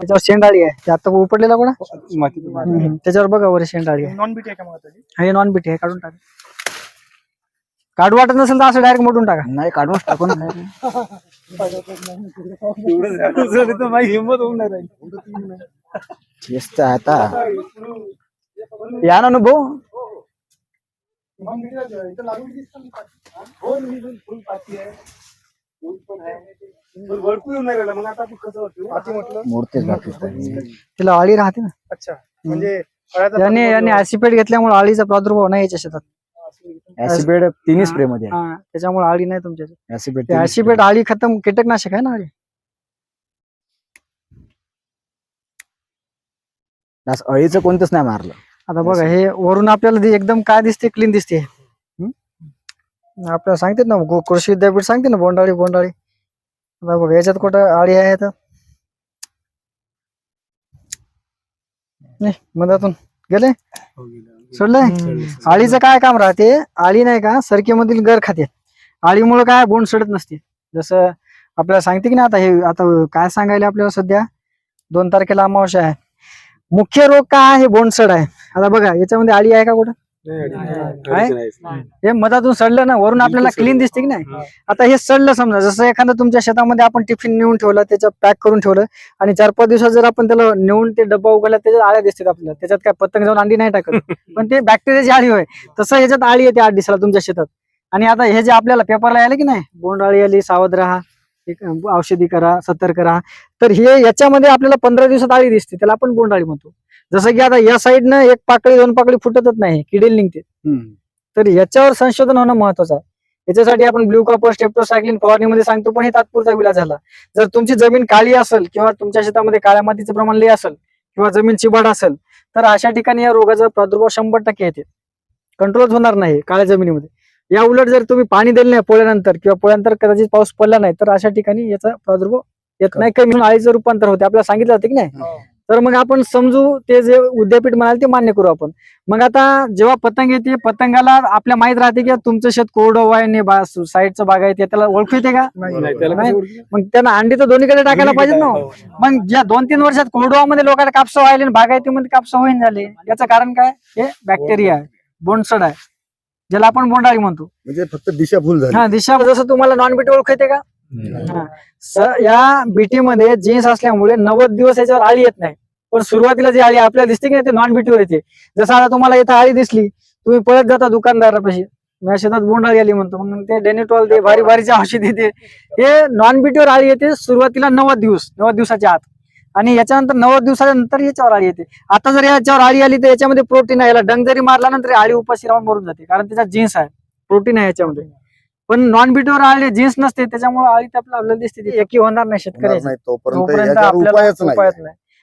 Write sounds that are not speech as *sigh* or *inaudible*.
त्याच्यावर शेंडाळी आहे. आता उपडलेला कोणा? त्याच्यावर बघा वर शेंडाळी आहे. नॉन बीट आहे का महत्वाची हे नॉन बीटी आहे काढून टाका. काढू वाटत नसेल तर असं डायरेक्ट मोडून टाका. नाही काढून टाकून *laughs* हिंमत होऊन नाही आता. या ना भाऊ भरपूर येऊन नाही राहिला. मग आता आपण कसं होतं पाठी म्हटलं? मूर्तीच बाकी तिला आळी राहते ना. अच्छा. म्हणजे फळाचा याने ऍसिपेट घेतल्यामुळे आळीचा प्रादुर्भाव नाही याच्या शेतात. ऍसिबेड तिन्ही स्प्रे मध्ये हा, त्याच्यामुळे आळी नाही तुमच्या शेतात. ते ऍसिपेट आळी खतम कीटकनाशक आहे ना आळी? अळीचं कोणतंच नाही मारलं. आता बघा हे वरून आपल्याला ते एकदम काय दिसते क्लीन दिसते हम्म? आपल्याला सांगते ना गो- कृषी विद्यापीठ सांगते ना बोंडाळी बोंडाळी. बघा याच्यात कुठं आळी आहे तर? नाही मधातून. गेले? सोडलंय? आळीचं काय काम राहते? आळी नाही का सरकेमधील गर खाते. आळीमुळे काय बोंड सडत नसते. जसं आपल्याला सांगते की ना आता हे आता काय सांगायला आपल्याला सध्या? दोन तारखेला अमावस्या आहे. मुख्य रोग काय आहे? बोंडसड आहे. आता बघा याच्यामध्ये आळी आहे का कुठं? हे मधातून सडलं ना वरून आपल्याला क्लीन दिसते की नाही? आता हे सडलं समजा जसं एखादं तुमच्या शेतामध्ये आपण टिफिन नेऊन ठेवलं त्याच्यात पॅक करून ठेवलं आणि चार पाच दिवसात जर आपण त्याला नेऊन ते डब्बा उघडला त्याच्यात आळ्या दिसतात आपल्याला. त्याच्यात काय पतंग जाऊन अंडी नाही टाकत? *laughs* पण ते बॅक्टेरियाची आळी होय. तसं याच्यात आळी येते आठ दिवसाला तुमच्या शेतात. आणि आता हे जे आपल्याला पेपरला आले की नाही? बोंड आळी आली सावध राहा. औषधी करा सत्तर करा तर हे याच्यामध्ये आपल्याला पंधरा दिवसात आळी दिसते त्याला आपण बोंडाळी म्हणतो. जसं की आता या साईडनं एक पाकळी दोन पाकळी फुटतच नाही किडेल निघते. तर याच्यावर संशोधन होणं महत्वाचं आहे. याच्यासाठी आपण ब्ल्यू कॉपर स्टेप्टोसायक्लिन फवारणीमध्ये सांगतो पण हे तात्पुरता विलाज झाला. जर तुमची जमीन काळी असेल किंवा तुमच्या शेतामध्ये काळ्या मातीचं प्रमाण लई असेल किंवा जमीन चिबाड असेल तर अशा ठिकाणी या रोगाचा प्रादुर्भाव शंभर टक्के येते. कंट्रोलच होणार नाही काळ्या जमिनीमध्ये. या उलट जर तुम्ही पाणी दिलं नाही पोळ्यानंतर किंवा पोळ्यानंतर कदाचित पाऊस पडला नाही तर अशा ठिकाणी याचा प्रादुर्भाव येत नाही. कमी. होऊन आळीचं रूपांतर होते. आपल्याला सांगितलं होतं की नाही? तर मग आपण समजू ते जे विद्यापीठ म्हणाल ते मान्य करू आपण. मग आता जेव्हा पतंग येते पतंगाला आपल्या माहीत राहते की तुमचं शेत कोरडं आहे साईडचं बाग आहे ते त्याला ओळखू येते का? नाही. मग त्यांना अंडी तर दोन्हीकडे टाकायला पाहिजेत ना. मग ज्या दोन तीन वर्षात कोरडवामध्ये लोकांना कापसा व्हायले आणि बागायतीमध्ये कापसा होईन झाले. याचं कारण काय? हे बॅक्टेरिया आहे. बोंडसड आहे. ज्याला आपण बोंडाळी म्हणतो. म्हणजे फक्त दिशाभूल झाली. हा दिशा जसं तुम्हाला नॉन बीटी ओळख येते का? हा. स- या बीटी मध्ये जीन्स असल्यामुळे नव्वद दिवस याच्यावर आळी येत नाही. पण सुरुवातीला जी आळी आपल्याला दिसते की नाही ते नॉन बीटीवर येते जसं आता तुम्हाला इथं आळी दिसली तुम्ही पळत जाता दुकानदारापाशी. माझ्या शेतात बोंडाळी आली म्हणतो. मग ते डेनिटॉल दे भारी भारीच्या औषध देते हे नॉन बीटीवर आळी येते सुरुवातीला नव्वद दिवस नव्वद दिवसाच्या आत. आणि याच्यानंतर नव्वद दिवसाच्या नंतर याच्यावर आळी येते. आता जर याच्यावर आळी आली तर याच्यामध्ये प्रोटीन आहे. याला डंग जरी मारला नंतर आळी उपाशी राहून मरून जाते. कारण त्याचा जीन्स आहे. प्रोटीन आहे याच्यामध्ये. पण नॉन बीटीवर आळी जीन्स नसते. त्याच्यामुळे आळी तर आपल्याला आपल्याला दिसते एकी होणार नाही नाही. तोपर्यंत आपल्याला उपायच नाही.